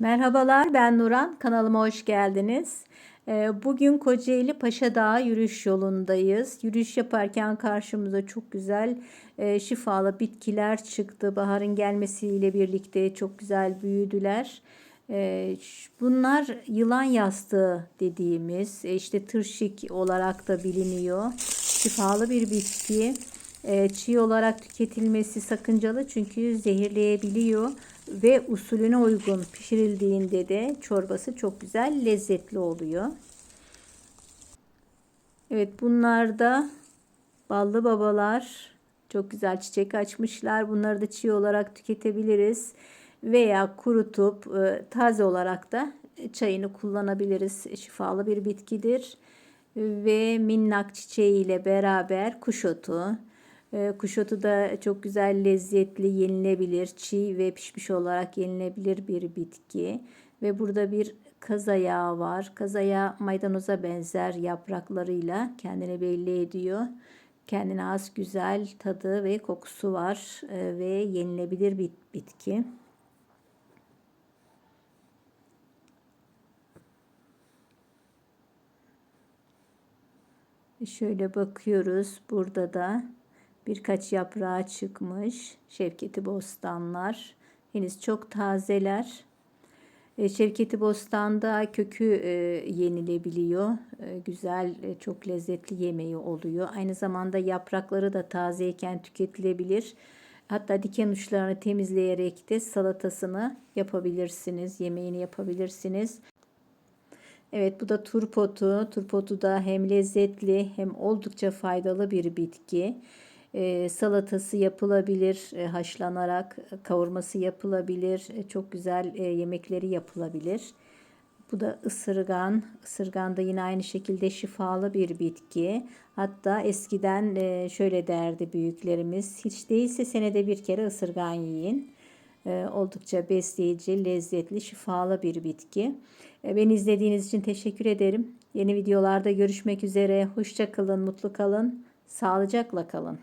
Merhabalar ben Nuran kanalıma hoş geldiniz. Ee, Bugün Kocaeli Paşa Dağı yürüyüş yolundayız. Yürüyüş yaparken karşımıza çok güzel e, şifalı bitkiler çıktı. Baharın gelmesiyle birlikte çok güzel büyüdüler. Ee, Bunlar yılan yastığı dediğimiz e, işte tırşik olarak da biliniyor. Şifalı bir bitki. E, çiğ olarak tüketilmesi sakıncalı çünkü zehirleyebiliyor ve usulüne uygun pişirildiğinde de çorbası çok güzel lezzetli oluyor. Evet bunlar da ballı babalar çok güzel çiçek açmışlar. Bunları da çiğ olarak tüketebiliriz veya kurutup e, taze olarak da çayını kullanabiliriz. Şifalı bir bitkidir ve minnak çiçeği ile beraber kuşotu. E, Kuşotu da çok güzel lezzetli yenilebilir. Çiğ ve pişmiş olarak yenilebilir bir bitki. Ve burada bir kazayağı var. Kazayağı maydanoza benzer yapraklarıyla kendini belli ediyor. Kendine az güzel tadı ve kokusu var e, ve yenilebilir bir bitki. Şöyle bakıyoruz. Burada da birkaç yaprağı çıkmış. Şevketi bostanlar. Henüz çok tazeler. E, Şevketi bostanda kökü e, yenilebiliyor. E, güzel, çok lezzetli yemeği oluyor. Aynı zamanda yaprakları da tazeyken tüketilebilir. Hatta diken uçlarını temizleyerek de salatasını yapabilirsiniz, yemeğini yapabilirsiniz. Evet bu da turpotu. Turpotu da hem lezzetli hem oldukça faydalı bir bitki. Ee, salatası yapılabilir, e, haşlanarak kavurması yapılabilir, e, çok güzel e, yemekleri yapılabilir. Bu da ısırgan. Isırgan da yine aynı şekilde şifalı bir bitki. Hatta eskiden e, şöyle derdi büyüklerimiz, hiç değilse senede bir kere ısırgan yiyin. E, oldukça besleyici, lezzetli, şifalı bir bitki. E, Beni izlediğiniz için teşekkür ederim. Yeni videolarda görüşmek üzere. Hoşça kalın, mutlu kalın, sağlıcakla kalın.